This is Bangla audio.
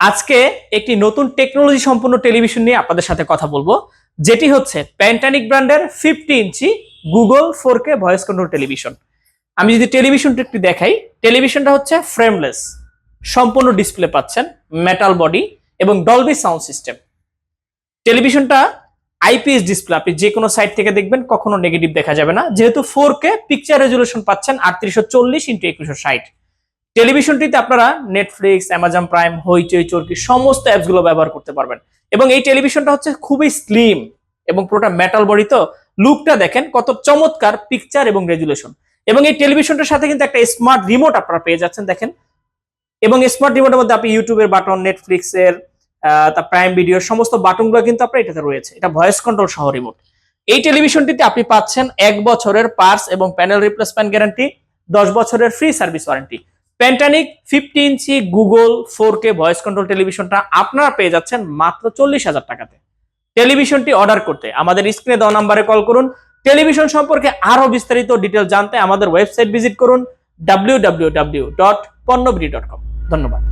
আজকে একটি নতুন টেকনোলজি সম্পন্ন টেলিভিশন নিয়ে আপনাদের সাথে কথা বলব, যেটি হচ্ছে প্যান্টানিক ব্র্যান্ডের fifty inch Google four K voice control television আমি যদি টেলিভিশনটা একটু দেখাই টেলিভিশনটা হচ্ছে ফ্রেমলেস সম্পূর্ণ ডিসপ্লে পাচ্ছেন মেটাল বডি এবং ডলবি সাউন্ড সিস্টেম টেলিভিশনটা আইপিএস ডিসপ্লে আপনি যে কোনো সাইট থেকে দেখবেন কখনো নেগেটিভ দেখা যাবে না। যেহেতু ফোর কে পিকচার রেজুলেশন পাচ্ছেন আটত্রিশশো চল্লিশ ইন্টু একুশশো ষাট। টেলিভিশনটিতে আপনারা Netflix Amazon Prime Hoichoi Chorki সমস্ত অ্যাপসগুলো ব্যবহার করতে পারবেন। এবং এই টেলিভিশনটা হচ্ছে খুবই স্লিম এবং পুরোটা মেটাল বডি তো। লুকটা দেখেন কত চমৎকার পিকচার এবং রেজুলেশন এবং এই টেলিভিশনটার সাথে কিন্তু একটা স্মার্ট রিমোট আপনারা পেয়ে যাচ্ছেন, দেখেন। এবং স্মার্ট রিমোটের মধ্যে আপনি ইউটিউবের বাটন নেটফ্লিক্সের তার প্রাইম ভিডিও সমস্ত বাটনগুলো কিন্তু আপনার এটাতে রয়েছে। এটা ভয়েস কন্ট্রোল সহ রিমোট এই টেলিভিশনটিতে আপনি পাচ্ছেন এক বছরের পার্স এবং প্যানেল রিপ্লেসমেন্ট গ্যারান্টি দশ বছরের free service warranty প্যান্টানিক fifty inch Google four K voice control টেলিভিশনটা আপনারা পেয়ে যাচ্ছেন মাত্র চল্লিশ হাজার টাকাতে। টেলিভিশনটি অর্ডার করতে আমাদের স্ক্রিনে দেওয়া নাম্বারে কল করুন। টেলিভিশন সম্পর্কে আরও বিস্তারিত ডিটেল জানতে আমাদের ওয়েবসাইট ভিজিট করুন ডাব্লিউ ধন্যবাদ।